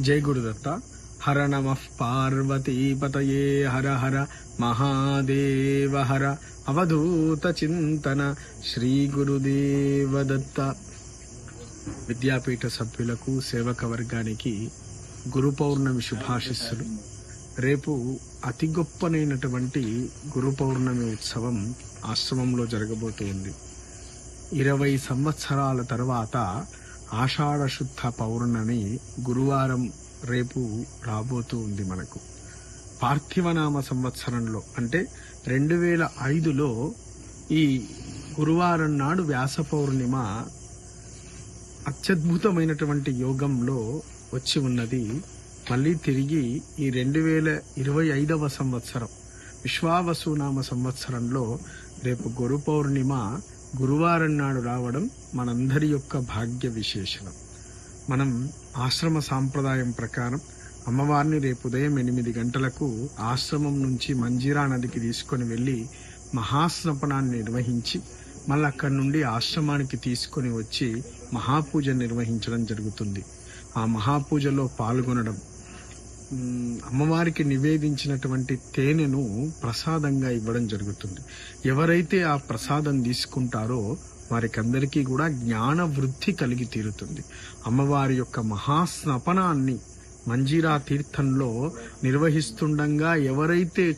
జై గురుదత్త. హర నమ పార్వతీపతయే హర హర మహాదేవ హర. అవధూత చింతన శ్రీ గురుదేవదత్త. విద్యాపీఠ సభ్యులకు సేవక వర్గానికి గురు పౌర్ణమి శుభాశిస్సులు. రేపు అతి గొప్పనైనటువంటి గురు పౌర్ణమి ఉత్సవం ఆశ్రమంలో జరగబోతోంది. ఇరవై సంవత్సరాల తర్వాత ఆషాఢశుద్ధ పౌర్ణమి గురువారం రేపు రాబోతూ ఉంది మనకు. పార్థివనామ సంవత్సరంలో అంటే రెండు వేల ఐదులో ఈ గురువారం నాడు వ్యాస పౌర్ణిమ అత్యద్భుతమైనటువంటి యోగంలో వచ్చి ఉన్నది. మళ్ళీ తిరిగి ఈ రెండు వేల ఇరవై ఐదవ సంవత్సరం విశ్వావసునామ సంవత్సరంలో రేపు గురు పౌర్ణిమ గురువారం నాడు రావడం మనందరి యొక్క భాగ్య విశేషణం. మనం ఆశ్రమ సాంప్రదాయం ప్రకారం అమ్మవారిని రేపు ఉదయం ఎనిమిది గంటలకు ఆశ్రమం నుంచి మంజీరా నదికి తీసుకొని వెళ్ళి మహాస్నపనాన్ని నిర్వహించి మళ్ళీ అక్కడి నుండి ఆశ్రమానికి తీసుకొని వచ్చి మహాపూజ నిర్వహించడం జరుగుతుంది. ఆ మహాపూజలో పాల్గొనడం అమ్మవారికి నివేదించినటువంటి తేనెను ప్రసాదంగా ఇవ్వడం జరుగుతుంది. ఎవరైతే ఆ ప్రసాదం తీసుకుంటారో వారికి అందరికీ కూడా జ్ఞాన వృద్ధి కలిగి తీరుతుంది. అమ్మవారి యొక్క మహాస్నపనాన్ని మంజీరా తీర్థంలో నిర్వహిస్తుండగా ఎవరైతే